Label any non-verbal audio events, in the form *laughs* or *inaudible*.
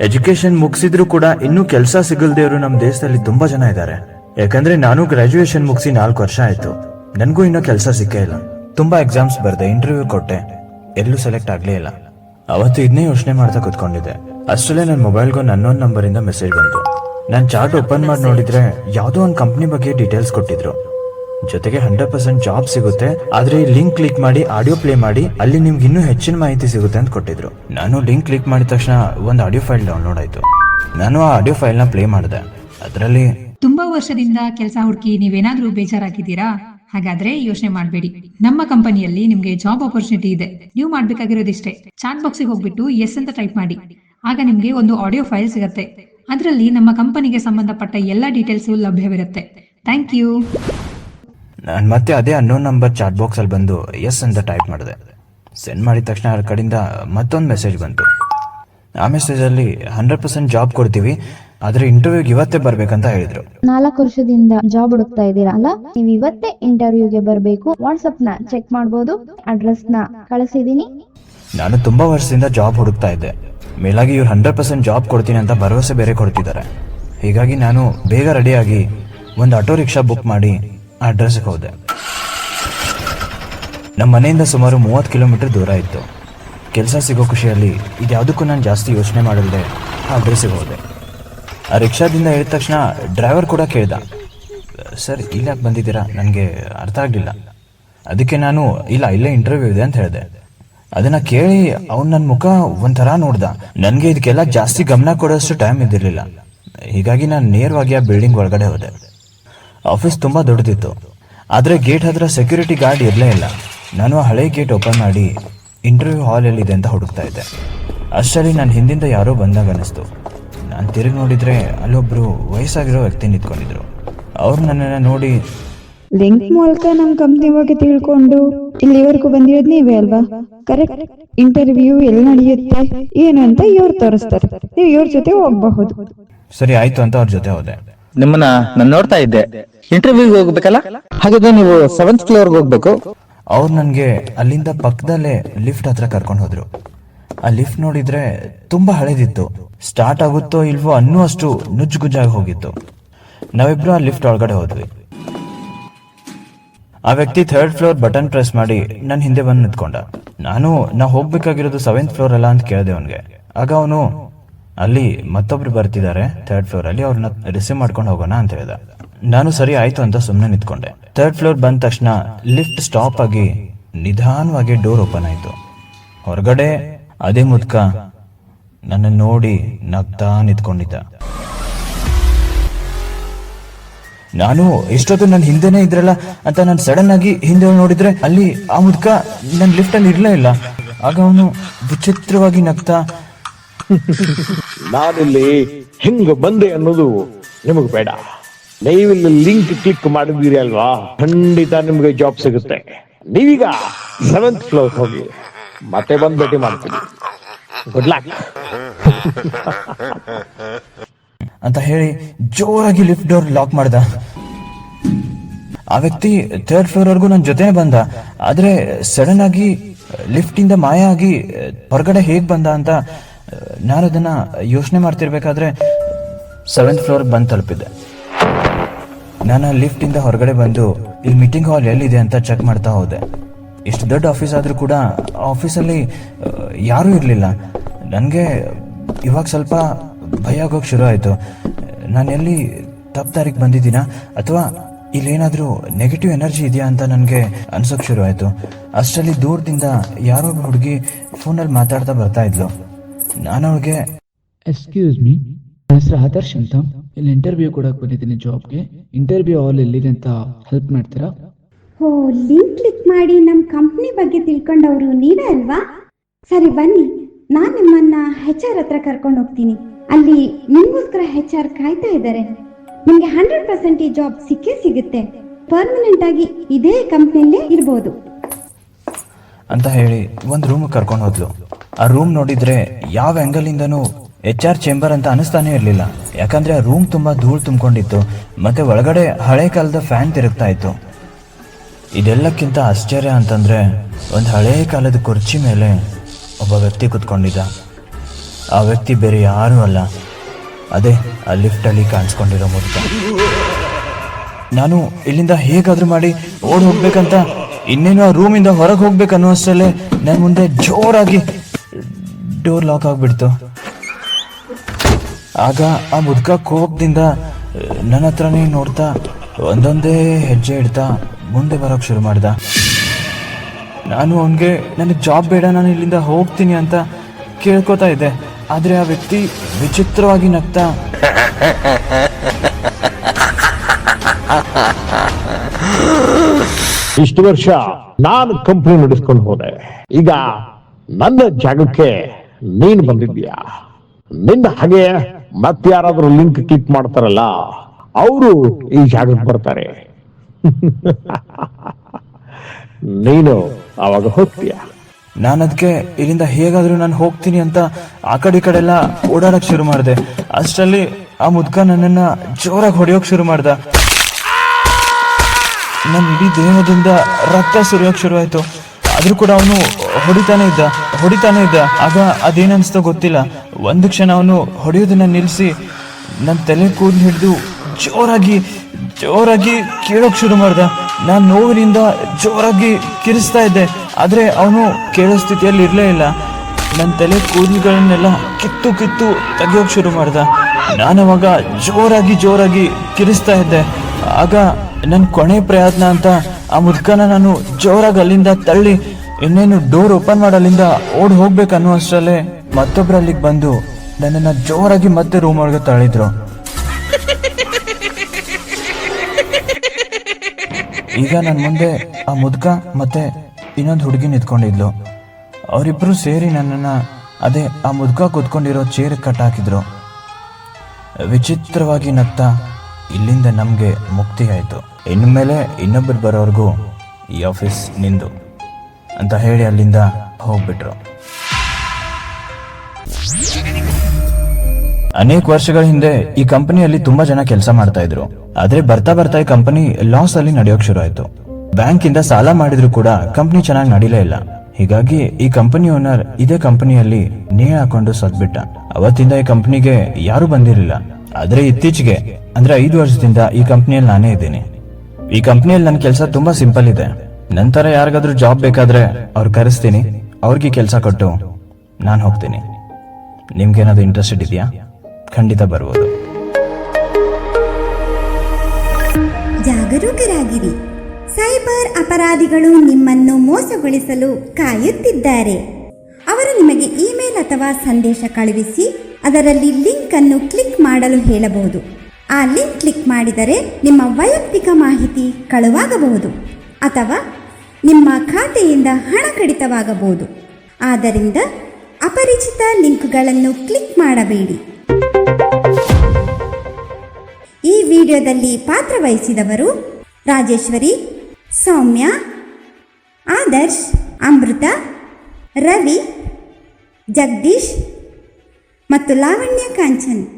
Education ಮುಗಿಸಿದ್ರು ಕೂಡ ಇನ್ನೂ ಕೆಲಸ ಸಿಗಲ್ದೇವ್ರು ನಮ್ಮ ದೇಶದಲ್ಲಿ ತುಂಬಾ ಜನ ಇದ್ದಾರೆ ಯಾಕಂದ್ರೆ ನಾನು ಗ್ರಾಜುಯೇಷನ್ ಮುಗಿಸಿ ನಾಲ್ಕು ವರ್ಷ ಆಯ್ತು. ನನಗೂ ಇನ್ನೂ ಕೆಲಸ ಸಿಕ್ಕೇ ಇಲ್ಲ. ತುಂಬಾ ಎಕ್ಸಾಮ್ಸ್ ಬರ್ದೆ ಇಂಟರ್ವ್ಯೂ ಕೊಟ್ಟೆ. ಎಲ್ಲೂ ಸೆಲೆಕ್ಟ್ ಆಗ್ಲೇ ಇಲ್ಲ. ಅವತ್ತು ಇದನ್ನೇ ಯೋಚನೆ ಮಾಡ್ತಾ ಕುತ್ಕೊಂಡಿದ್ದೆ. ಅಷ್ಟರಲ್ಲೇ ನನ್ನ ಮೊಬೈಲ್ಗೂ ನನ್ನೊಂದು ನಂಬರಿಂದ ಮೆಸೇಜ್ ಬಂತು. ನಾನು ಚಾರ್ಟ್ ಓಪನ್ ಮಾಡಿ ನೋಡಿದ್ರೆ ಯಾವುದೋ ಒಂದು ಕಂಪ್ನಿ ಬಗ್ಗೆ ಡೀಟೇಲ್ಸ್ ಕೊಟ್ಟಿದ್ರು. ಜೊತೆಗೆ ಹಂಡ್ರೆಡ್ ಪರ್ಸೆಂಟ್ ಜಾಬ್ ಸಿಗುತ್ತೆ. ಆದ್ರೆ ಲಿಂಕ್ ಕ್ಲಿಕ್ ಮಾಡಿ ಆಡಿಯೋ ಪ್ಲೇ ಮಾಡಿ, ಅಲ್ಲಿ ನಿಮ್ಗೆ ಇನ್ನೂ ಹೆಚ್ಚಿನ ಮಾಹಿತಿ ಸಿಗುತ್ತೆ ಅಂತ ಕೊಟ್ಟಿದ್ರು. ನಾನು ಲಿಂಕ್ ಕ್ಲಿಕ್ ಮಾಡಿದ ತಕ್ಷಣ ಒಂದು ಆಡಿಯೋ ಫೈಲ್ ಡೌನ್ಲೋಡ್ ಆಯ್ತು. ನಾನು ಆ ಆಡಿಯೋ ಫೈಲ್ನ ಪ್ಲೇ ಮಾಡಿದೆ. ಅದರಲ್ಲಿ ತುಂಬಾ ವರ್ಷದಿಂದ ಕೆಲಸ ಹುಡುಕಿ ನೀವೇನಾದ್ರೂ ಬೇಜಾರಾಗಿದ್ದೀರಾ? ಹಾಗಾದ್ರೆ ಯೋಚನೆ ಮಾಡಬೇಡಿ. ನಮ್ಮ ಕಂಪನಿಯಲ್ಲಿ ನಿಮ್ಗೆ ಜಾಬ್ ಆಪರ್ಚುನಿಟಿ ಇದೆ. ನೀವು ಮಾಡ್ಬೇಕಾಗಿರೋದಿಷ್ಟೇ. ಚಾಟ್ ಬಾಕ್ಸಿಗೆ ಹೋಗ್ಬಿಟ್ಟು ಎಸ್ ಅಂತ ಟೈಪ್ ಮಾಡಿ. ಆಗ ನಿಮ್ಗೆ ಒಂದು ಆಡಿಯೋ ಫೈಲ್ ಸಿಗತ್ತೆ. ಅದರಲ್ಲಿ ನಮ್ಮ ಕಂಪನಿಗೆ ಸಂಬಂಧಪಟ್ಟ ಎಲ್ಲ ಡೀಟೇಲ್ಸ್ ಲಭ್ಯವಿರುತ್ತೆ. ಥ್ಯಾಂಕ್ ಯು ನಾನು ಮತ್ತೆ ಅದೇ ಅನ್ನೋನ್ ನಂಬರ್ ಚಾಟ್ ಬಾಕ್ಸ್ ಅಲ್ಲಿ ಬಂದು ಎಸ್ ಅಂತ ಟೈಪ್ ಮಾಡಿದೆ. ಸೆಂಡ್ ಮಾಡಿದ ತಕ್ಷಣ ಅವ್ರ ಕಡೆಯಿಂದ ಮತ್ತೊಂದು ಮೆಸೇಜ್ ಬಂತು. ಆ ಮೆಸೇಜಲ್ಲಿ ಹಂಡ್ರೆಡ್ ಪರ್ಸೆಂಟ್ ಜಾಬ್ ಕೊಡ್ತೀವಿ ಆದ್ರೆ ಇಂಟರ್ವ್ಯೂಗೆ ಇವತ್ತೇ ಬರ್ಬೇಕಂತ ಹೇಳಿದ್ರು. ನಾಲ್ಕು ವರ್ಷದಿಂದ ಜಾಬ್ ಹುಡುಕ್ತಾ ಇದ್ದೀರಾ ಅಲ್ಲ? ನೀವು ಇವತ್ತೇ ಇಂಟರ್ವ್ಯೂಗೆ ಬರಬೇಕು. ವಾಟ್ಸಪ್ನ ಚೆಕ್ ಮಾಡಬಹುದು ಅಡ್ರೆಸ್ನ ಕಳಿಸಿದೀನಿ. ನಾನು ತುಂಬಾ ವರ್ಷದಿಂದ ಜಾಬ್ ಹುಡುಕ್ತಾ ಇದ್ದೆ. ಮೇಲಾಗಿ ಇವ್ರು ಹಂಡ್ರೆಡ್ ಪರ್ಸೆಂಟ್ ಜಾಬ್ ಕೊಡ್ತೀನಿ ಅಂತ ಭರವಸೆ ಬೇರೆ ಕೊಡ್ತಿದ್ದಾರೆ. ಹೀಗಾಗಿ ನಾನು ಬೇಗ ರೆಡಿಯಾಗಿ ಒಂದು ಆಟೋ ರಿಕ್ಷಾ ಬುಕ್ ಮಾಡಿ ಆ ಅಡ್ರೆಸ್ಗೆ ಹೋದೆ. ನಮ್ಮ ಮನೆಯಿಂದ ಸುಮಾರು ಮೂವತ್ತು ಕಿಲೋಮೀಟರ್ ದೂರ ಇತ್ತು. ಕೆಲಸ ಸಿಗೋ ಖುಷಿಯಲ್ಲಿ ಇದ್ಯಾವುದಕ್ಕೂ ನಾನು ಜಾಸ್ತಿ ಯೋಚನೆ ಮಾಡಲ್ದೆ ಆ ಅಡ್ರೆಸ್ಸಿಗೆ ಹೋದೆ. ಆ ರಿಕ್ಷಾದಿಂದ ಹೇಳಿದ ತಕ್ಷಣ ಡ್ರೈವರ್ ಕೂಡ ಕೇಳ್ದ. ಸರ್ ಇಲ್ಲಾಕೆ ಬಂದಿದ್ದೀರಾ? ನನಗೆ ಅರ್ಥ ಆಗಲಿಲ್ಲ. ಅದಕ್ಕೆ ನಾನು, ಇಲ್ಲ, ಇಲ್ಲೇ ಇಂಟರ್ವ್ಯೂ ಇದೆ ಅಂತ ಹೇಳಿದೆ. ಅದನ್ನು ಕೇಳಿ ಅವ್ನು ನನ್ನ ಮುಖ ಒಂಥರ ನೋಡ್ದ. ನನಗೆ ಇದಕ್ಕೆಲ್ಲ ಜಾಸ್ತಿ ಗಮನ ಕೊಡೋಷ್ಟು ಟೈಮ್ ಇದ್ದಿರಲಿಲ್ಲ. ಹೀಗಾಗಿ ನಾನು ನೇರವಾಗಿ ಆ ಬಿಲ್ಡಿಂಗ್ ಒಳಗಡೆ ಹೋದೆ. ಆಫೀಸ್ ತುಂಬಾ ದೊಡ್ಡದಿತ್ತು. ಆದರೆ ಗೇಟ್ ಹತ್ರ ಸೆಕ್ಯೂರಿಟಿ ಗಾರ್ಡ್ ಇರಲೇ ಇಲ್ಲ. ನಾನು ಆ ಹಳೆ ಗೇಟ್ ಓಪನ್ ಮಾಡಿ ಇಂಟರ್ವ್ಯೂ ಹಾಲ್ ಎಲ್ಲಿದೆ ಅಂತ ಹುಡುಕ್ತಾ ಇದ್ದೆ. ಅಷ್ಟರಲ್ಲಿ ನನ್ನ ಹಿಂದಿಂದ ಯಾರೋ ಬಂದಾಗ ಅನಿಸ್ತು ನಾನು ತಿರುಗಿ ನೋಡಿದ್ರೆ ಅಲ್ಲೊಬ್ರು ವಯಸ್ಸಾಗಿರೋ ವ್ಯಕ್ತಿ ನಿಂತ್ಕೊಂಡಿದ್ರು. ಅವ್ರು ನನ್ನನ್ನ ನೋಡಿ ಲಿಂಕ್ ಮೂಲಕ ನಮ್ ಕಂಪ್ನಿ ಬಗ್ಗೆ ತಿಳ್ಕೊಂಡು ಇಲ್ಲಿವರೆಗೂ ಬಂದಿರೋದ್ ನೀವೇ ಅಲ್ವಾ? ಕರೆಕ್ಟ್ ಇಂಟರ್ವ್ಯೂ ಎಲ್ಲಿ ನಡೆಯುತ್ತೆ ಏನು ಅಂತ ಇವ್ರು ತೋರಿಸ್ತಾರೆ. ನೀವು ಇವ್ರ ಜೊತೆ ಹೋಗಬಹುದು. ಸರಿ ಆಯ್ತು ಅಂತ ಅವ್ರ ಜೊತೆ ಹೋದೆ. ನಿಮ್ಮನ್ನ ನಾನು ನೋಡ್ತಾ ಇದ್ದೆ. ಇಂಟರ್ವ್ಯೂಗೆ ಹೋಗ್ಬೇಕಲ್ಲ? ಹಾಗಾದ್ರೆ ನೀವು ಸೆವೆಂತ್ ಫ್ಲೋರ್ಗೆ ಹೋಗ್ಬೇಕು. ಅವ್ರು ನನಗೆ ಅಲ್ಲಿಂದ ಪಕ್ಕದಲ್ಲೇ ಲಿಫ್ಟ್ ಹತ್ರ ಕರ್ಕೊಂಡು ಹೋದ್ರು. ಆ ಲಿಫ್ಟ್ ನೋಡಿದ್ರೆ ತುಂಬಾ ಹಳೇದಿತ್ತು. ಸ್ಟಾರ್ಟ್ ಆಗುತ್ತೋ ಇಲ್ವೋ ಅನ್ನೋ ಅಷ್ಟು ನುಜ್ಜುಗುಜ್ಜಾಗಿ ಹೋಗಿತ್ತು. ನಾವಿಬ್ರು ಆ ಲಿಫ್ಟ್ ಒಳಗಡೆ ಹೋದ್ವಿ. ಆ ವ್ಯಕ್ತಿ ಥರ್ಡ್ ಫ್ಲೋರ್ ಬಟನ್ ಪ್ರೆಸ್ ಮಾಡಿ ನನ್ನ ಹಿಂದೆ ಬಂದು ನಿಂತ್ಕೊಂಡ. ನಾನು ನಾ ಹೋಗ್ಬೇಕಾಗಿರೋದು ಸೆವೆಂತ್ ಫ್ಲೋರ್ ಅಲ್ಲ ಅಂತ ಕೇಳಿದೆ ಅವನಿಗೆ. ಆಗ ಅವನು, ಅಲ್ಲಿ ಮತ್ತೊಬ್ರು ಬರ್ತಿದ್ದಾರೆ ಥರ್ಡ್ ಫ್ಲೋರ್ ಅಲ್ಲಿ ಅವ್ರನ್ನ ರಿಸೀವ್ ಮಾಡ್ಕೊಂಡು ಹೋಗೋಣ ಅಂತ ಹೇಳ್ದ. ನಾನು ಸರಿ ಆಯ್ತು ಅಂತ ಸುಮ್ಮನೆ ನಿಂತ್ಕೊಂಡೆ. ಥರ್ಡ್ ಫ್ಲೋರ್ ಬಂದ ತಕ್ಷಣ ಲಿಫ್ಟ್ ಸ್ಟಾಪ್ ಆಗಿ ನಿಧಾನವಾಗಿ ಡೋರ್ ಓಪನ್ ಆಯ್ತು. ಹೊರಗಡೆ ಅದೇ ಮುದ್ಕ ನನ್ನ ನೋಡಿ ನಗ್ತಾ ನಿಂತ್ಕೊಂಡಿದ್ದ. ನಾನು ಎಷ್ಟೊತ್ತು ನನ್ನ ಹಿಂದೆನೆ ಇದ್ರಲ್ಲ ಅಂತ ನಾನು ಸಡನ್ ಆಗಿ ಹಿಂದೆ ನೋಡಿದ್ರೆ ಅಲ್ಲಿ ಆ ಮುದ್ಕ ನನ್ನ ಲಿಫ್ಟ್ ಅಲ್ಲಿ ಇರ್ಲೇ ಇಲ್ಲ. ಆಗ ಅವನು ವಿಚಿತ್ರವಾಗಿ ನಗ್ತಾ, ನಾನಿಲ್ಲಿ ಹೆಂಗ್ ಬಂದೆ ಅನ್ನೋದು ನಿಮಗ್ ಬೇಡ. ನೀವಿಲ್ಲಿ ಲಿಂಕ್ ಕ್ಲಿಕ್ ಮಾಡಿದ್ದೀರಿ ಅಲ್ವಾ? ಖಂಡಿತ ನಿಮ್ಗೆ ಜಾಬ್ ಸಿಗುತ್ತೆ. ನೀವೀಗ ಸೆವೆಂತ್ ಫ್ಲೋರ್ ಹೋಗಿ ಮತ್ತೆ ಬಂದು ಭೇಟಿ ಮಾಡ್ತೀನಿ ಗುಡ್ ಲಕ್ ಅಂತ ಹೇಳಿ ಜೋರಾಗಿ ಲಿಫ್ಟ್ ಡೋರ್ ಲಾಕ್ ಮಾಡ್ದ. ಆ ವ್ಯಕ್ತಿ ಥರ್ಡ್ ಫ್ಲೋರ್ ವರ್ಗೂ ನನ್ನ ಜೊತೆ ಬಂದ. ಆದ್ರೆ ಸಡನ್ ಆಗಿ ಲಿಫ್ಟ್ ಇಂದ ಮಾಯ ಆಗಿ, ಹೊರಗಡೆ ಹೇಗ್ ಬಂದ ಅಂತ ನಾನು ಅದನ್ನ ಯೋಚನೆ ಮಾಡ್ತಿರ್ಬೇಕಾದ್ರೆ ಸೆವೆಂತ್ ಫ್ಲೋರ್ ಬಂದು ತಲುಪಿದ್ದೆ. ನಾನು ಲಿಫ್ಟ್ ಇಂದ ಹೊರಗಡೆ ಬಂದು ಇಲ್ಲಿ ಮೀಟಿಂಗ್ ಹಾಲ್ ಎಲ್ಲಿದೆ ಅಂತ ಚೆಕ್ ಮಾಡ್ತಾ ಹೋದೆ. ಇಷ್ಟು ದೊಡ್ಡ ಆಫೀಸ್ ಆದ್ರೂ ಕೂಡ ಆಫೀಸಲ್ಲಿ ಯಾರೂ ಇರಲಿಲ್ಲ. ನನಗೆ ಇವಾಗ ಸ್ವಲ್ಪ ಭಯ ಆಗೋಕೆ ಶುರು ಆಯಿತು. ನಾನು ಎಲ್ಲಿ ತಪ್ಪು ದಾರಿಗೆ ಬಂದಿದ್ದೀನಾ? ಅಥವಾ ಇಲ್ಲೇನಾದರೂ ನೆಗೆಟಿವ್ ಎನರ್ಜಿ ಇದೆಯಾ ಅಂತ ನನಗೆ ಅನ್ಸೋಕೆ ಶುರು ಆಯಿತು. ಅಷ್ಟರಲ್ಲಿ ದೂರದಿಂದ ಯಾರೋ ಒಬ್ಬ ಹುಡುಗಿ ಫೋನಲ್ಲಿ ಮಾತಾಡ್ತಾ ಬರ್ತಾ ಇದ್ಲು. ನಾನು ಅವಳಿಗೆ ಎಕ್ಸ್ಕ್ಯೂಸ್ ಮೀ ಹೆಸರು ಆದರ್ಶ್ ಅಂತ. ಇಲ್ಲಿ ಇಂಟರ್ವ್ಯೂ ಕೊಡಕ್ಕೆ ಬಂದಿದ್ದೀನಿ ಜಾಬ್ಗೆ ಇಂಟರ್ವ್ಯೂ ಆಲ್ ಎಲ್ಲಿದೆ ಅಂತ ಹೆಲ್ಪ್ ಮಾಡ್ತೀರಾ? ಓ ಲಿಂಕ್ ಕ್ಲಿಕ್ ಮಾಡಿ ನಮ್ಮ ಕಂಪ್ನಿ ಬಗ್ಗೆ ತಿಳ್ಕೊಂಡವರು ನೀವೇ ಅಲ್ವಾ? ಸರಿ ಬನ್ನಿ. ನಾನು ನಿಮ್ಮನ್ನ ಹೆಚ್ ಆರ್ ಹತ್ರ ಕರ್ಕೊಂಡು ಹೋಗ್ತೀನಿ. ಅಲ್ಲಿ ನಿಮ್ಗೋಸ್ಕರ ಹೆಚ್ ಆರ್ ಕಾಯ್ತಾ ಇದ್ದಾರೆ. ನಿಮ್ಗೆ ಹಂಡ್ರೆಡ್ ಪರ್ಸೆಂಟ್ ಈ ಜಾಬ್ ಸಿಕ್ಕೇ ಸಿಗುತ್ತೆ. ಪರ್ಮನೆಂಟ್ ಆಗಿ ಇದೇ ಕಂಪ್ನಿಯಲ್ಲೇ ಇರ್ಬೋದು. ಅಂತ ಹೇಳಿ ಒಂದು ರೂಮ್ ಕರ್ಕೊಂಡು ಹೋದ್ಲು. ಆ ರೂಮ್ ನೋಡಿದ್ರೆ ಯಾವ ಆಂಗಲ್ ಇಂದನೂ ಎಚ್ ಆರ್ ಚೇಂಬರ್ ಅಂತ ಅನಿಸ್ತಾನೆ ಇರಲಿಲ್ಲ. ಯಾಕಂದ್ರೆ ಆ ರೂಮ್ ತುಂಬಾ ಧೂಳು ತುಂಬಿಕೊಂಡಿತ್ತು, ಮತ್ತೆ ಒಳಗಡೆ ಹಳೆ ಕಾಲದ ಫ್ಯಾನ್ ತಿರುಗ್ತಾ ಇತ್ತು. ಇದೆಲ್ಲಕ್ಕಿಂತ ಆಶ್ಚರ್ಯ ಅಂತಂದ್ರೆ, ಒಂದು ಹಳೆ ಕಾಲದ ಕುರ್ಚಿ ಮೇಲೆ ಒಬ್ಬ ವ್ಯಕ್ತಿ ಕುತ್ಕೊಂಡಿದ್ದ. ಆ ವ್ಯಕ್ತಿ ಬೇರೆ ಯಾರೂ ಅಲ್ಲ. ಅದೇ, ಆ ಲಿಫ್ಟಲ್ಲಿ ಕಾಣಿಸ್ಕೊಂಡಿರೋ ಮುದುಕ ನಾನು ಇಲ್ಲಿಂದ ಹೇಗಾದ್ರೂ ಮಾಡಿ ಓಡ್ ಹೋಗ್ಬೇಕಂತ, ಇನ್ನೇನು ಆ ರೂಮಿಂದ ಹೊರಗೆ ಹೋಗ್ಬೇಕನ್ನೋ ಅಷ್ಟರಲ್ಲೇ ನನ್ನ ಮುಂದೆ ಜೋರಾಗಿ ಡೋರ್ ಲಾಕ್ ಆಗಿಬಿಡ್ತು. ಆಗ ಆ ಮುದುಕ ಕೋಪದಿಂದ ನನ್ನ ಹತ್ರನೇ ನೋಡ್ತಾ, ಒಂದೊಂದೇ ಹೆಜ್ಜೆ ಇಡ್ತಾ ಮುಂದೆ ಬರೋಕೆ ಶುರು ಮಾಡ್ದ. ನಾನು ಅವನಿಗೆ, ನನಗೆ ಜಾಬ್ ಬೇಡ, ನಾನು ಇಲ್ಲಿಂದ ಹೋಗ್ತೀನಿ ಅಂತ ಕೇಳ್ಕೊತಾ ಇದ್ದೆ. ಆದರೆ ಆ ವ್ಯಕ್ತಿ ವಿಚಿತ್ರವಾಗಿ ನಗ್ತಾ ಇಷ್ಟು ವರ್ಷ ನಾನು ಕಂಪ್ನಿ ನಡೆಸ್ಕೊಂಡು ಹೋದೆ. ಈಗ ನನ್ನ ಜಾಗಕ್ಕೆ ನೀನು ಬಂದಿದ್ದೀಯಾ? ನಿನ್ನ ಹಾಗೆ ಮತ್ತೆ ಯಾರಾದ್ರೂ ಲಿಂಕ್ ಕ್ಲಿಕ್ ಮಾಡ್ತಾರಲ್ಲ, ಅವರು ಈ ಜಾಗಕ್ಕೆ ಬರ್ತಾರೆ. *laughs* ನೀನು ಅವಾಗ ಹೋಗ್ತೀಯ. ನಾನು ಅದಕ್ಕೆ ಇಲ್ಲಿಂದ ಹೇಗಾದ್ರೂ ನಾನು ಹೋಗ್ತೀನಿ ಅಂತ ಆ ಕಡೆ ಈ ಕಡೆ ಎಲ್ಲ ಓಡಾಡಕ್ ಶುರು ಮಾಡಿದೆ. ಅಷ್ಟರಲ್ಲಿ ಆ ಮುದ್ಕ ನನ್ನನ್ನ ಜೋರಾಗಿ ಹೊಡೆಯೋಕ್ ಶುರು ಮಾಡ್ದ. ನನ್ನ ಇಡೀ ದೇಹದಿಂದ ರಕ್ತ ಸುರಿಯೋಕ್ ಶುರುವಾಯ್ತು. ಆದ್ರೂ ಕೂಡ ಅವನು ಹೊಡಿತಾನೆ ಇದ್ದ. ಹೊಡಿತಾನೆ ಇದ್ದ ಆಗ ಅದೇನನ್ಸ್ತೋ ಗೊತ್ತಿಲ್ಲ. ಒಂದು ಕ್ಷಣ ಅವನು ಹೊಡೆಯೋದನ್ನ ನಿಲ್ಲಿಸಿ ನನ್ನ ತಲೆ ಕೂದಲು ಹಿಡಿದು ಜೋರಾಗಿ ಜೋರಾಗಿ ಕೇಳೋಕ್ ಶುರು ಮಾಡ್ದ. ನಾನು ನೋವಿನಿಂದ ಜೋರಾಗಿ ಕಿರಿಸ್ತಾ ಇದ್ದೆ. ಆದರೆ ಅವನು ಕೇಳೋ ಸ್ಥಿತಿಯಲ್ಲಿ ಇರಲೇ ಇಲ್ಲ. ನನ್ನ ತಲೆ ಕೂದಲುಗಳನ್ನೆಲ್ಲ ಕಿತ್ತು ಕಿತ್ತು ತೆಗೆಯೋಕೆ ಶುರು ಮಾಡ್ದ. ಅವಾಗ ಜೋರಾಗಿ ಜೋರಾಗಿ ಕಿರಿಸ್ತಾ ಇದ್ದೆ. ಆಗ ನನ್ನ ಕೊನೆ ಪ್ರಯತ್ನ ಅಂತ ಆ ಮುದ್ಕನ ನಾನು ಜೋರಾಗಿ ಅಲ್ಲಿಂದ ತಳ್ಳಿ ಇನ್ನೇನು ಡೋರ್ ಓಪನ್ ಮಾಡಲಿಂದ ಓಡ್ ಹೋಗ್ಬೇಕನ್ನೋ ಅಷ್ಟರಲ್ಲೇ ಮತ್ತೊಬ್ರು ಅಲ್ಲಿಗೆ ಬಂದು ನನ್ನನ್ನ ಜೋರಾಗಿ ಮತ್ತೆ ರೂಮ್ ಒಳಗೆ ತಳ್ಳಿದ್ರು. ಈಗ ನನ್ನ ಮುಂದೆ ಆ ಮುದ್ಕ ಮತ್ತೆ ಇನ್ನೊಂದು ಹುಡುಗಿ ನಿಂತ್ಕೊಂಡಿದ್ಲು. ಅವರಿಬ್ರು ಸೇರಿ ನನ್ನನ್ನ ಅದೇ ಆ ಮುದ್ಕ ಕೂತ್ಕೊಂಡಿರೋ ಚೇರ್ ಕಟ್ಟಾಕಿದ್ರು ವಿಚಿತ್ರವಾಗಿ ನಗ್ತಾ ಇಲ್ಲಿಂದ ನಮಗೆ ಮುಕ್ತಿ ಆಯಿತು. ಇನ್ಮೇಲೆ ಇನ್ನೊಬ್ಬರು ಬರೋರ್ಗೂ ಈ ಆಫೀಸ್ ನಿಂದು. ಅಂತ ಹೇಳಿ ಅಲ್ಲಿಂದ ಹೋಗ್ಬಿಟ್ರು. ಅನೇಕ ವರ್ಷಗಳ ಹಿಂದೆ ಈ ಕಂಪನಿಯಲ್ಲಿ ತುಂಬಾ ಜನ ಕೆಲಸ ಮಾಡ್ತಾ ಇದ್ರು. ಆದ್ರೆ ಬರ್ತಾ ಬರ್ತಾ ಈ ಕಂಪನಿ ಲಾಸ್ ಅಲ್ಲಿ ನಡೆಯೋಕ್ ಶುರು ಆಯ್ತು. ಬ್ಯಾಂಕ್ ಇಂದ ಸಾಲ ಮಾಡಿದ್ರು ಕೂಡ ಕಂಪನಿ ಚೆನ್ನಾಗಿ ನಡೀಲೇ ಇಲ್ಲ. ಹೀಗಾಗಿ ಈ ಕಂಪನಿ ಓನರ್ ಇದೇ ಕಂಪನಿಯಲ್ಲಿ ನೇ ಹಾಕೊಂಡು ಸತ್ಬಿಟ್ಟ ಅವತ್ತಿಂದ ಈ ಕಂಪನಿಗೆ ಯಾರು ಬಂದಿರಲಿಲ್ಲ. ಆದ್ರೆ ಇತ್ತೀಚೆಗೆ, ಅಂದ್ರೆ ಐದು ವರ್ಷದಿಂದ ಈ ಕಂಪನಿಯಲ್ಲಿ ನಾನೇ ಇದ್ದೀನಿ. ಈ ಕಂಪನಿಯಲ್ಲಿ ನನ್ನ ಕೆಲಸ ತುಂಬಾ ಸಿಂಪಲ್ ಇದೆ. ನಂತರ ಯಾರಿಗಾದ್ರೂ ಜಾಬ್ ಬೇಕಾದ್ರೆ ಅವ್ರು ಕರೆಸ್ತೀನಿ, ಅವ್ರಿಗೆ ಕೆಲಸ ಕೊಟ್ಟು ನಾನು ಹೋಗ್ತೀನಿ. ನಿಮ್ಗೇನಾದ್ರು ಇಂಟ್ರೆಸ್ಟೆಡ್ ಇದೆಯಾ? ಖಂಡಿತ ಬರ್ಬೋದು. ಜಾಗರೂಕರಾಗಿರಿ. ಸೈಬರ್ ಅಪರಾಧಿಗಳು ನಿಮ್ಮನ್ನು ಮೋಸಗೊಳಿಸಲು ಕಾಯುತ್ತಿದ್ದಾರೆ. ಅವರು ನಿಮಗೆ ಇಮೇಲ್ ಅಥವಾ ಸಂದೇಶ ಕಳುಹಿಸಿ ಅದರಲ್ಲಿ ಲಿಂಕ್ ಅನ್ನು ಕ್ಲಿಕ್ ಮಾಡಲು ಹೇಳಬಹುದು. ಆ ಲಿಂಕ್ ಕ್ಲಿಕ್ ಮಾಡಿದರೆ ನಿಮ್ಮ ವೈಯಕ್ತಿಕ ಮಾಹಿತಿ ಕಳುವಾಗಬಹುದು. ಅಥವಾ ನಿಮ್ಮ ಖಾತೆಯಿಂದ ಹಣ ಕಡಿತವಾಗಬಹುದು. ಆದ್ದರಿಂದ ಅಪರಿಚಿತ ಲಿಂಕ್ಗಳನ್ನು ಕ್ಲಿಕ್ ಮಾಡಬೇಡಿ. ಈ ವಿಡಿಯೋದಲ್ಲಿ ಪಾತ್ರವಹಿಸಿದವರು ರಾಜೇಶ್ವರಿ, ಸೌಮ್ಯ, ಆದರ್ಶ್, ಅಮೃತ, ರವಿ, ಜಗದೀಶ್ ಮತ್ತು ಲಾವಣ್ಯ ಕಾಂಚನ್.